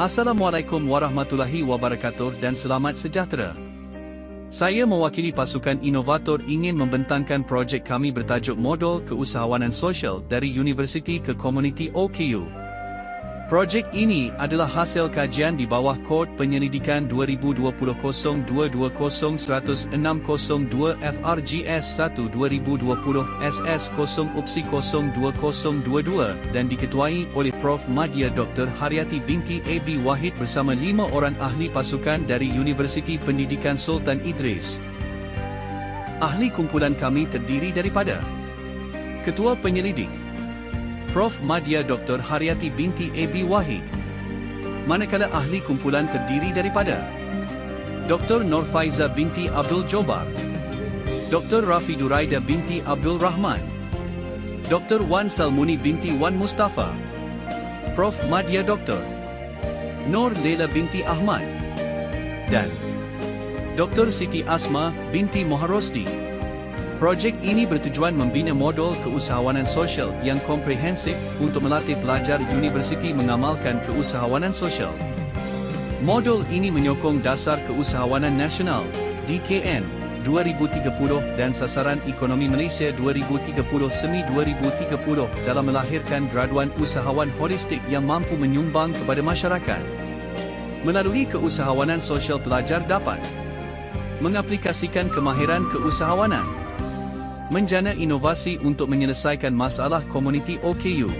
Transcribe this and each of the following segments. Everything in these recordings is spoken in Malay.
Assalamualaikum warahmatullahi wabarakatuh dan selamat sejahtera. Saya mewakili pasukan inovator ingin membentangkan projek kami bertajuk Modul Keusahawanan Sosial dari Universiti ke Komuniti OKU. Projek ini adalah hasil kajian di bawah Kod Penyelidikan 2020-0220160 FRGS 1 2020 SS 0 UPSI 02022 dan diketuai oleh Prof. Madya Dr. Haryati binti AB Wahid bersama lima orang ahli pasukan dari Universiti Pendidikan Sultan Idris. Ahli kumpulan kami terdiri daripada Ketua Penyelidik Prof. Madya Dr. Haryati binti AB Wahid. Manakala ahli kumpulan terdiri daripada Dr. Norfaiza binti Abdul Jobar, Dr. Rafi Duraida binti Abdul Rahman, Dr. Wan Salmuni binti Wan Mustafa, Prof. Madya Dr. Nur Lela binti Ahmad, dan Dr. Siti Asma binti Moharosti. Projek ini bertujuan membina modul keusahawanan sosial yang komprehensif untuk melatih pelajar universiti mengamalkan keusahawanan sosial. Modul ini menyokong dasar keusahawanan nasional DKN 2030 dan sasaran ekonomi Malaysia 2030 semi 2030 dalam melahirkan graduan usahawan holistik yang mampu menyumbang kepada masyarakat. Melalui keusahawanan sosial pelajar dapat mengaplikasikan kemahiran keusahawanan menjana inovasi untuk menyelesaikan masalah komuniti OKU,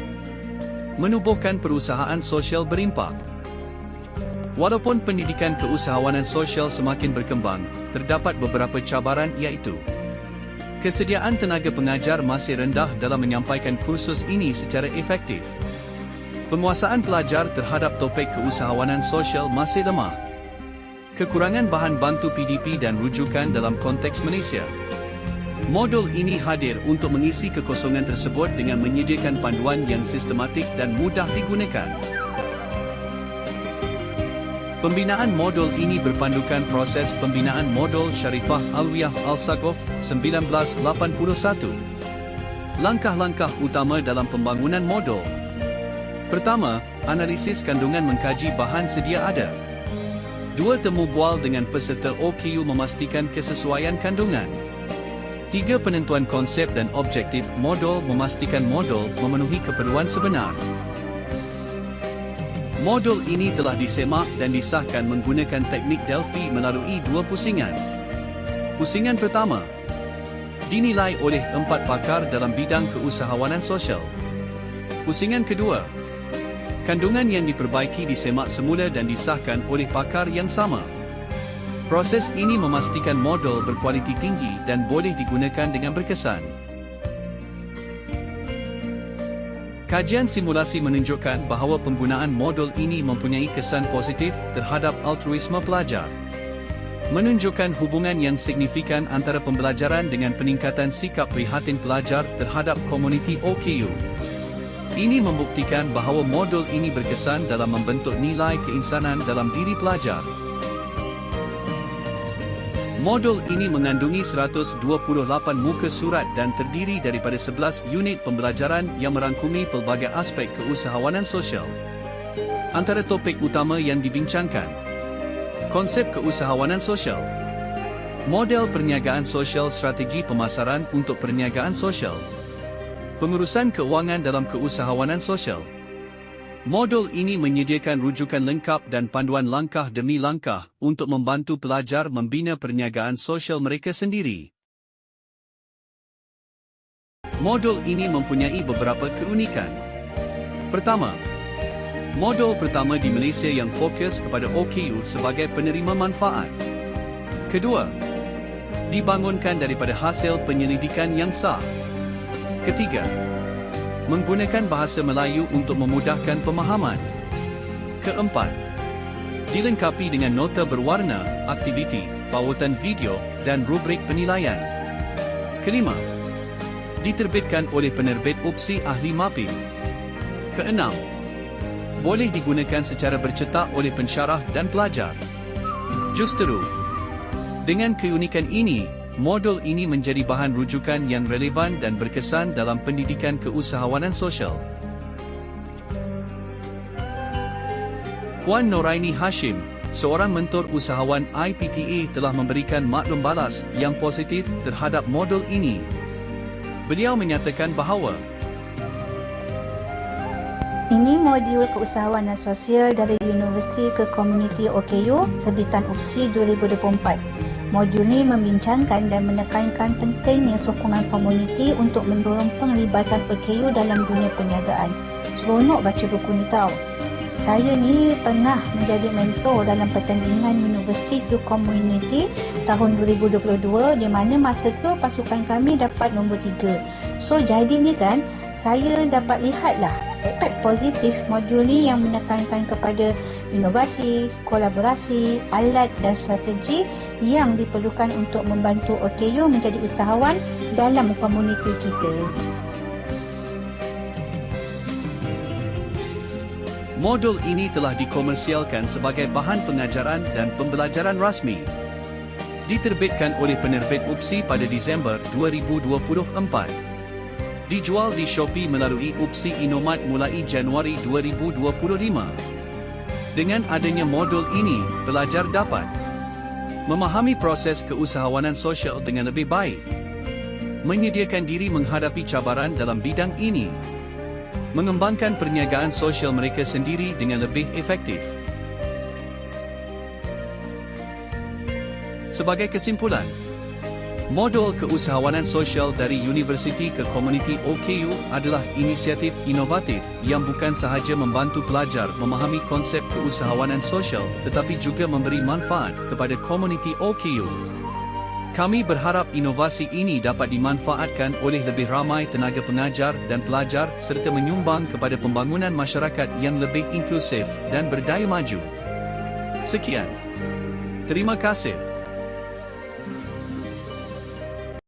menubuhkan perusahaan sosial berimpak. Walaupun pendidikan keusahawanan sosial semakin berkembang, terdapat beberapa cabaran iaitu Kesediaan tenaga pengajar masih rendah dalam menyampaikan kursus ini secara efektif. Penguasaan pelajar terhadap topik keusahawanan sosial masih lemah. Kekurangan bahan bantu PDP dan rujukan dalam konteks Malaysia. Modul ini hadir untuk mengisi kekosongan tersebut dengan menyediakan panduan yang sistematik dan mudah digunakan. Pembinaan modul ini berpandukan proses pembinaan modul Syarifah Alwiyah Al-Sagof 1981. Langkah-langkah utama dalam pembangunan modul. Pertama, analisis kandungan mengkaji bahan sedia ada. Dua temu bual dengan peserta OKU memastikan kesesuaian kandungan. Tiga penentuan konsep dan objektif modul memastikan modul memenuhi keperluan sebenar. Modul ini telah disemak dan disahkan menggunakan teknik Delphi melalui dua pusingan. Pusingan pertama dinilai oleh empat pakar dalam bidang keusahawanan sosial. Pusingan kedua kandungan yang diperbaiki disemak semula dan disahkan oleh pakar yang sama. Proses ini memastikan modul berkualiti tinggi dan boleh digunakan dengan berkesan. Kajian simulasi menunjukkan bahawa penggunaan modul ini mempunyai kesan positif terhadap altruisme pelajar. Menunjukkan hubungan yang signifikan antara pembelajaran dengan peningkatan sikap prihatin pelajar terhadap komuniti OKU. Ini membuktikan bahawa modul ini berkesan dalam membentuk nilai keinsanan dalam diri pelajar. Modul ini mengandungi 128 muka surat dan terdiri daripada 11 unit pembelajaran yang merangkumi pelbagai aspek keusahawanan sosial. Antara topik utama yang dibincangkan Konsep keusahawanan sosial. Model perniagaan sosial strategi pemasaran untuk perniagaan sosial. Pengurusan keuangan dalam keusahawanan sosial Modul ini menyediakan rujukan lengkap dan panduan langkah demi langkah untuk membantu pelajar membina perniagaan sosial mereka sendiri. Modul ini mempunyai beberapa keunikan. Pertama, modul pertama di Malaysia yang fokus kepada OKU sebagai penerima manfaat. Kedua, dibangunkan daripada hasil penyelidikan yang sah. Ketiga, menggunakan bahasa Melayu untuk memudahkan pemahaman. Keempat, dilengkapi dengan nota berwarna, aktiviti, bawasan video dan rubrik penilaian. Kelima, diterbitkan oleh penerbit UPSI Ahli MAPIM. Keenam, boleh digunakan secara bercetak oleh pensyarah dan pelajar. Justeru, dengan keunikan ini, Modul ini menjadi bahan rujukan yang relevan dan berkesan dalam pendidikan keusahawanan sosial. Puan Noraini Hashim, seorang mentor usahawan IPTA telah memberikan maklum balas yang positif terhadap modul ini. Beliau menyatakan bahawa Ini modul keusahawanan sosial dari Universiti ke Komuniti OKU terbitan UPSI 2024. Modul ini membincangkan dan menekankan pentingnya sokongan komuniti untuk mendorong penglibatan OKU dalam dunia perniagaan. Seronok baca buku ni tau. Saya ni pernah menjadi mentor dalam pertandingan Universiti to Community tahun 2022 di mana masa tu pasukan kami dapat nombor 3. So jadi ni kan saya dapat lihatlah efek positif modul ni yang menekankan kepada inovasi, kolaborasi, alat dan strategi yang diperlukan untuk membantu OKU menjadi usahawan dalam komuniti kita. modul ini telah dikomersialkan sebagai bahan pengajaran dan pembelajaran rasmi. Diterbitkan oleh penerbit UPSI pada Disember 2024. Dijual di Shopee melalui UPSI Inomat mulai Januari 2025. Dengan adanya modul ini, pelajar dapat memahami proses keusahawanan sosial dengan lebih baik, menyediakan diri menghadapi cabaran dalam bidang ini, mengembangkan perniagaan sosial mereka sendiri dengan lebih efektif. Sebagai kesimpulan, modul keusahawanan sosial dari Universiti ke Komuniti OKU adalah inisiatif inovatif yang bukan sahaja membantu pelajar memahami konsep keusahawanan sosial tetapi juga memberi manfaat kepada komuniti OKU. Kami berharap inovasi ini dapat dimanfaatkan oleh lebih ramai tenaga pengajar dan pelajar serta menyumbang kepada pembangunan masyarakat yang lebih inklusif dan berdaya maju. Sekian. Terima kasih.